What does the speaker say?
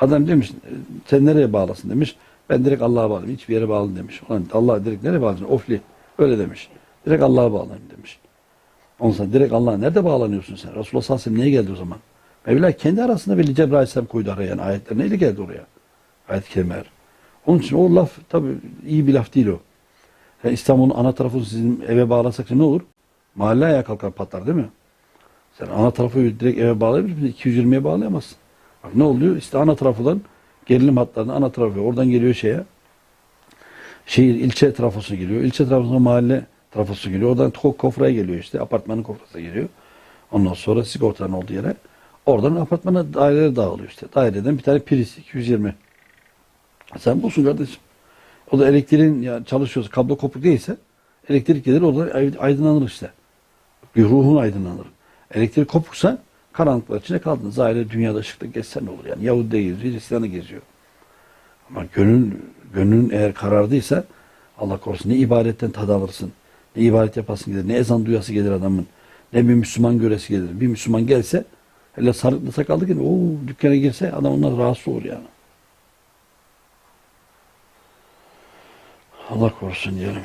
Adam demiş sen nereye bağlasın demiş. Ben direkt Allah'a bağlayayım. Hiçbir yere bağlı demiş. Ulan Allah direkt nereye bağlasın? Ofli. Öyle demiş. Direkt Allah'a bağlayayım demiş. Ondan direkt Allah'a nerede bağlanıyorsun sen? Resulullah sallallahu aleyhi ve niye geldi o zaman? Mevla kendi arasında belli Cebrail aleyhisselam koydu araya. Yani ayetler neyle geldi oraya? Ayet-i. Onun için o laf tabi iyi bir laf değil o. Yani İstanbul'un ana tarafını sizin eve bağlasak ne olur? Mahalle ayağa kalkar patlar değil mi? Sen ana tarafı direkt eve bağlayabilir misin? 220'ye bağlayamazsın. Ne oluyor? İşte ana tarafından gerilim hatlarının ana tarafı. Oradan geliyor şeye. Şehir ilçe trafosu geliyor. İlçe trafosuna mahalle trafosu geliyor. Oradan ko- kofraya geliyor işte. Apartmanın kofrasına geliyor. Ondan sonra sigortanın olduğu yere. Oradan apartmana daireler dağılıyor işte. Daireden bir tane priz 220. Sen bulsun kardeşim. O da elektriğin ya çalışıyorsa kablo kopuk değilse elektrik gelir orada ay- aydınlanır işte. Bir ruhun aydınlanır. Elektrik kopuksa karanlıklar içine kaldın. Zahire dünyada ışıkta geçsen olur yani. Yahudi de geziyor, Hristiyanı geziyor. Ama gönül, gönlün eğer karardıysa Allah korusun ne ibadetten tad alırsın. Ne ibadet yapasın gelir. Ne ezan duyası gelir adamın. Ne bir Müslüman göresi gelir. Bir Müslüman gelse hele sarıklı sakallı gelir. Oo, dükkana girse adam ondan rahatsız olur yani. Allah korusun diyelim.